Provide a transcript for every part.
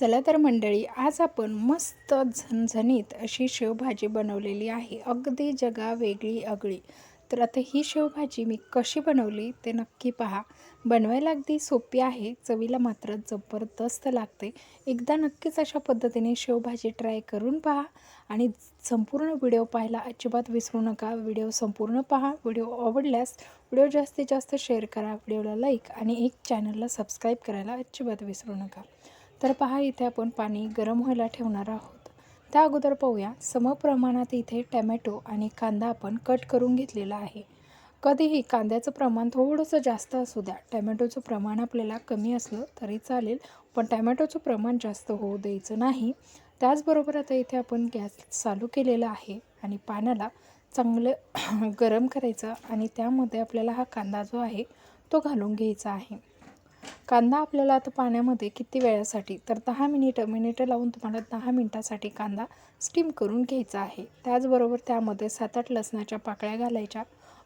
चला तर मंडळी आज आपण मस्त झणझणीत अशी शेवभाजी बनवलेली आहे. अगदी जगा वेगळी आगळी तर आता ही शेवभाजी मी कशी बनवली ते नक्की पहा. बनवायला अगदी सोपी आहे चवीला मात्र जबरदस्त लागते. एकदा नक्कीच अशा पद्धतीने शेवभाजी ट्राय करून पहा आणि संपूर्ण व्हिडिओ पाहायला अजिबात विसरू नका. व्हिडिओ संपूर्ण पहा. व्हिडिओ आवडल्यास व्हिडिओ जास्तीत जास्त शेअर करा. व्हिडिओला लाईक आणि एक चॅनलला सबस्क्राईब करायला अजिबात विसरू नका. तर पहा इथे आपण पाणी गरम व्हायला ठेवणार आहोत. त्या अगोदर पाहूया. समप्रमाणात इथे टॅमॅटो आणि कांदा आपण कट करून घेतलेला आहे. कधीही कांद्याचं प्रमाण थोडंसं जास्त असू द्या. टॅमॅटोचं प्रमाण आपल्याला कमी असलं तरी चालेल पण टॅमॅटोचं प्रमाण जास्त होऊ द्यायचं नाही. त्याचबरोबर आता इथे आपण गॅस चालू केलेला आहे आणि पाण्याला चांगलं गरम करायचं आणि त्यामध्ये आपल्याला हा कांदा जो आहे तो घालून घ्यायचा आहे. कांदा आपल्याला आता पाण्यामध्ये किती वेळासाठी तर दहा मिनिटं मिनिटं लावून तुम्हाला दहा मिनिटासाठी कांदा स्टीम करून घ्यायचा आहे. त्याचबरोबर त्यामध्ये सात आठ लसणाच्या पाकळ्या घालायच्या.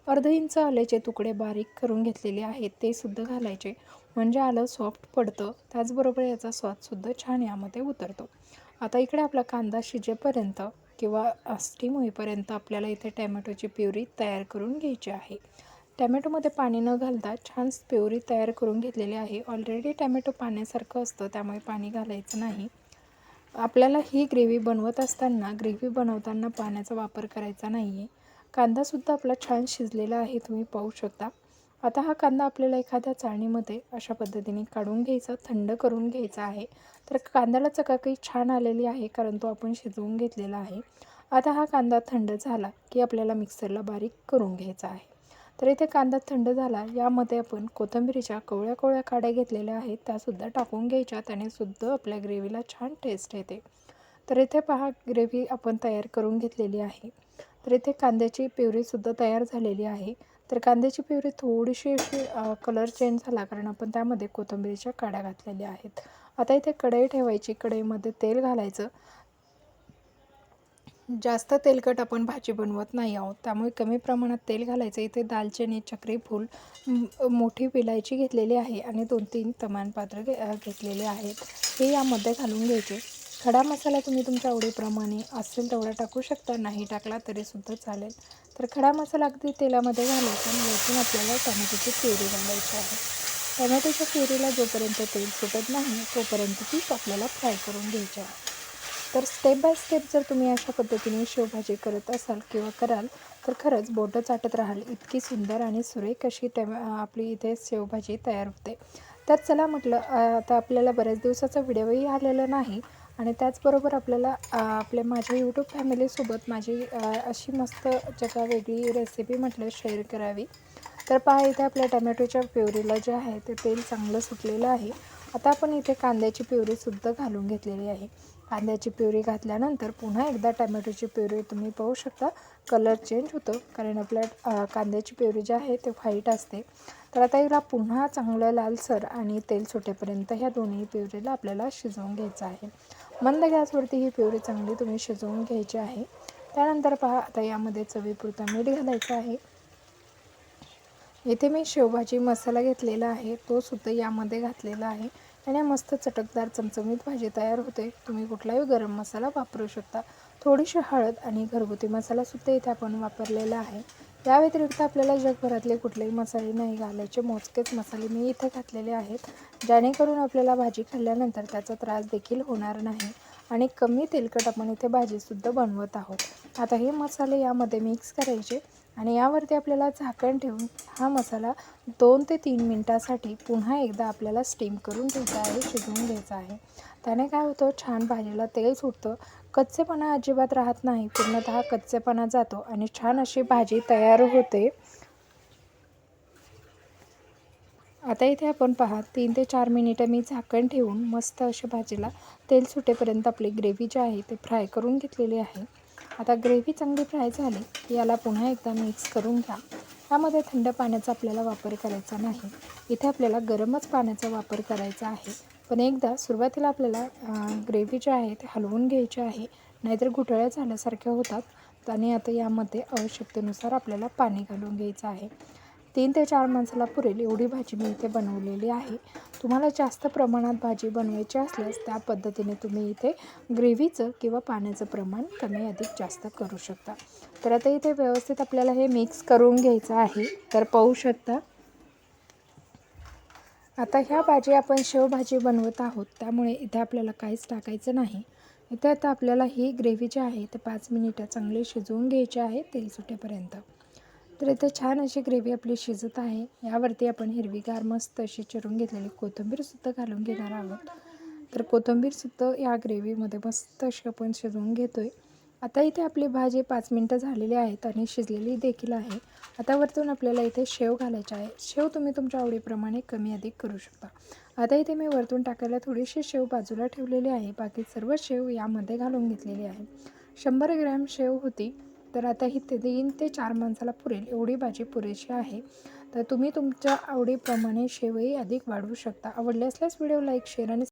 अर्ध इंच आल्याचे तुकडे बारीक करून घेतलेले आहेत ते सुद्धा घालायचे. म्हणजे आलं सॉफ्ट पडतं. त्याचबरोबर याचा स्वादसुद्धा छान यामध्ये उतरतो. आता इकडे आपला कांदा शिजेपर्यंत किंवा स्टीम होईपर्यंत आपल्याला इथे टॅमॅटोची प्युरी तयार करून घ्यायची आहे. टॅमॅटोमध्ये पाणी न घालता छान प्युरी तयार करून घेतलेली आहे. ऑलरेडी टॅमॅटो पाण्यासारखं असतं त्यामुळे पाणी घालायचं नाही. आपल्याला ही ग्रेव्ही बनवत असताना ग्रेव्ही बनवताना पाण्याचा वापर करायचा नाही आहे कांदासुद्धा आपला छान शिजलेला आहे तुम्ही पाहू शकता. आता हा कांदा आपल्याला एखाद्या चाळणीमध्ये अशा पद्धतीने काढून घ्यायचा थंड करून घ्यायचा आहे. तर कांद्याला चकाकी छान आलेली आहे कारण तो आपण शिजवून घेतलेला आहे. आता हा कांदा थंड झाला की आपल्याला मिक्सरला बारीक करून घ्यायचा आहे. तर इथे कांदा थंड झाला. यामध्ये आपण कोथिंबिरीच्या कवळ्या कवळ्या काड्या घेतलेल्या आहेत. त्यासुद्धा टाकून घ्यायच्या त्याने सुद्धा आपल्या ग्रेव्हीला छान टेस्ट येते. तर इथे पहा ग्रेव्ही आपण तयार करून घेतलेली आहे. तर इथे कांद्याची प्युरीसुद्धा तयार झालेली आहे. तर कांद्याची प्युरी थोडीशी अशी कलर चेंज झाला कारण आपण त्यामध्ये कोथिंबिरीच्या काड्या घातलेल्या आहेत. आता इथे कढई ठेवायची. कढईमध्ये तेल घालायचं. जास्त तेलकट आपण भाजी बनवत नाही आहोत. त्यामुळे कमी प्रमाणात तेल घालायचं. इथे दालचिनी चक्रीफूल मोठी विलायची घेतलेली आहे आणि दोन तीन तमानपात्र घे घेतलेले आहेत. हे यामध्ये घालून घ्यायचे. खडा मसाला तुम्ही तुमच्या आवडीप्रमाणे असेल तेवढा टाकू शकता. नाही टाकला तरीसुद्धा चालेल. तर खडा मसाला अगदी तेलामध्ये घालायचा आणि आपल्याला टमॅटोची प्युरी घालायची आहे. टमॅटोच्या प्युरीला जोपर्यंत तेल सुटत नाही तोपर्यंत ती आपल्याला फ्राय करून घ्यायची आहे. तर स्टेप बाय स्टेप जर तुम्ही अशा पद्धतीने शेवभाजी करत असाल किंवा कराल तर खरंच बोटं चाटत राहाल. इतकी सुंदर आणि सुरेख अशी टॅम आपली इथे शेवभाजी तयार होते. तर चला म्हटलं आता आपल्याला बऱ्याच दिवसाचा व्हिडिओही आलेला नाही आणि त्याचबरोबर आपल्याला आपल्या माझ्या यूट्यूब फॅमिलीसोबत माझी अशी मस्त जगा वेगळी रेसिपी म्हटलं शेअर करावी. तर पहा इथे आपल्या टमॅटोच्या प्युरीला जे आहे ते तेल चांगलं सुटलेलं आहे. आता आपण इथे कांद्याची प्युरीसुद्धा घालून घेतलेली आहे. कांद्याची प्युरी घातल्यानंतर पुन्हा एकदा टॅमॅटोची प्युरी तुम्ही पाहू शकता. कलर चेंज होतो कारण आपल्या कांद्याची प्युरी जी आहे ते व्हाईट असते. तर आता याला पुन्हा चांगलं लालसर आणि तेल सुटेपर्यंत ह्या दोन्ही प्युरीला आपल्याला शिजवून घ्यायचं आहे. मंद गॅसवरती ही प्युरी चांगली तुम्ही शिजवून घ्यायची आहे. त्यानंतर पहा आता यामध्ये चवीपुरता मीठ घालायचं आहे. इथे मी शेवभाजी मसाला घेतलेला आहे तो सुद्धा यामध्ये घातलेला आहे. आणि मस्त चटकदार चमचमीत भाजी तयार होते. तुम्ही कुठलाही गरम मसाला वापरू शकता. थोडीशी हळद आणि घरगुती मसालासुद्धा इथे आपण वापरलेला आहे. या व्यतिरिक्त आपल्याला जगभरातले कुठलेही मसाले नाही घालायचे. मोजकेच मसाले मी इथे घातलेले आहेत. जेणेकरून आपल्याला भाजी खाल्ल्यानंतर त्याचा त्रास देखील होणार नाही आणि कमी तेलकट आपण इथे भाजीसुद्धा बनवत आहोत. आता हे मसाले यामध्ये मिक्स करायचे. आणि यावरती आपल्याला झाकण ठेवून हा मसाला दोन ते तीन मिनटासाठी पुन्हा एकदा आपल्याला स्टीम करून घ्यायचा आहे शिजवून घ्यायचा आहे. त्याने काय होतं छान भाजीला तेल सुटतं. कच्चेपणा अजिबात राहत नाही पूर्णतः कच्चेपणा जातो आणि छान अशी भाजी तयार होते. आता इथे आपण पहा तीन ते चार मिनिटं मी झाकण ठेवून मस्त अशा भाजीला तेल सुटेपर्यंत आपली ग्रेव्ही जी आहे ते फ्राय करून घेतलेली आहे. आता ग्रेव्ही चांगली फ्राय झाली की याला पुन्हा एकदा मिक्स करून घ्या. यामध्ये थंड पाण्याचा आपल्याला वापर करायचा नाही. इथे आपल्याला गरमच पाण्याचा वापर करायचा आहे. पण एकदा सुरुवातीला आपल्याला ग्रेव्ही जी आहे ते हलवून घ्यायची आहे. नाहीतर घुटळ्या झाल्यासारख्या होतात. आणि आता यामध्ये आवश्यकतेनुसार आपल्याला पाणी घालून घ्यायचं आहे. तीन ते चार माणसाला पुरेल एवढी भाजी मी इथे बनवलेली आहे. तुम्हाला जास्त प्रमाणात भाजी बनवायची असल्यास त्या पद्धतीने तुम्ही इथे ग्रेव्हीचं किंवा पाण्याचं प्रमाण कमी अधिक जास्त करू शकता. तर आता इथे व्यवस्थित आपल्याला हे मिक्स करून घ्यायचं आहे. तर पाहू शकता. आता ह्या भाजी आपण शेवभाजी बनवत आहोत. त्यामुळे इथे आपल्याला काहीच टाकायचं नाही. इथे आता आपल्याला ही ग्रेव्ही जी आहे ते पाच मिनिटं चांगली शिजवून घ्यायची आहे तेल सुटेपर्यंत तर इथे छान अशी ग्रेव्ही आपली शिजत आहे. यावरती आपण हिरवीगार मस्त अशी चिरून घेतलेली कोथिंबीरसुद्धा घालून घेणार आहोत. तर कोथिंबीरसुद्धा या ग्रेव्हीमध्ये मस्त अशी आपण शिजवून घेतो आहे आता इथे आपली भाजी पाच मिनटं झालेली आहेत आणि शिजलेली देखील आहे. आता वरतून आपल्याला इथे शेव घालायचे आहे. शेव तुम्ही तुमच्या आवडीप्रमाणे कमी अधिक करू शकता. आता इथे मी वरतून टाकायला थोडीशी शेव बाजूला ठेवलेली आहे. बाकी सर्व शेव यामध्ये घालून घेतलेली आहे. शंभर ग्रॅम शेव होती. तर आता ही ते तीन ते चार माणसाला पुरेल एवढी भाजी पुरेशी आहे. तर तुम्ही तुमच्या आवडीप्रमाणे शेवही अधिक वाढवू शकता. आवडले असल्यास व्हिडिओ लाईक शेअर आणि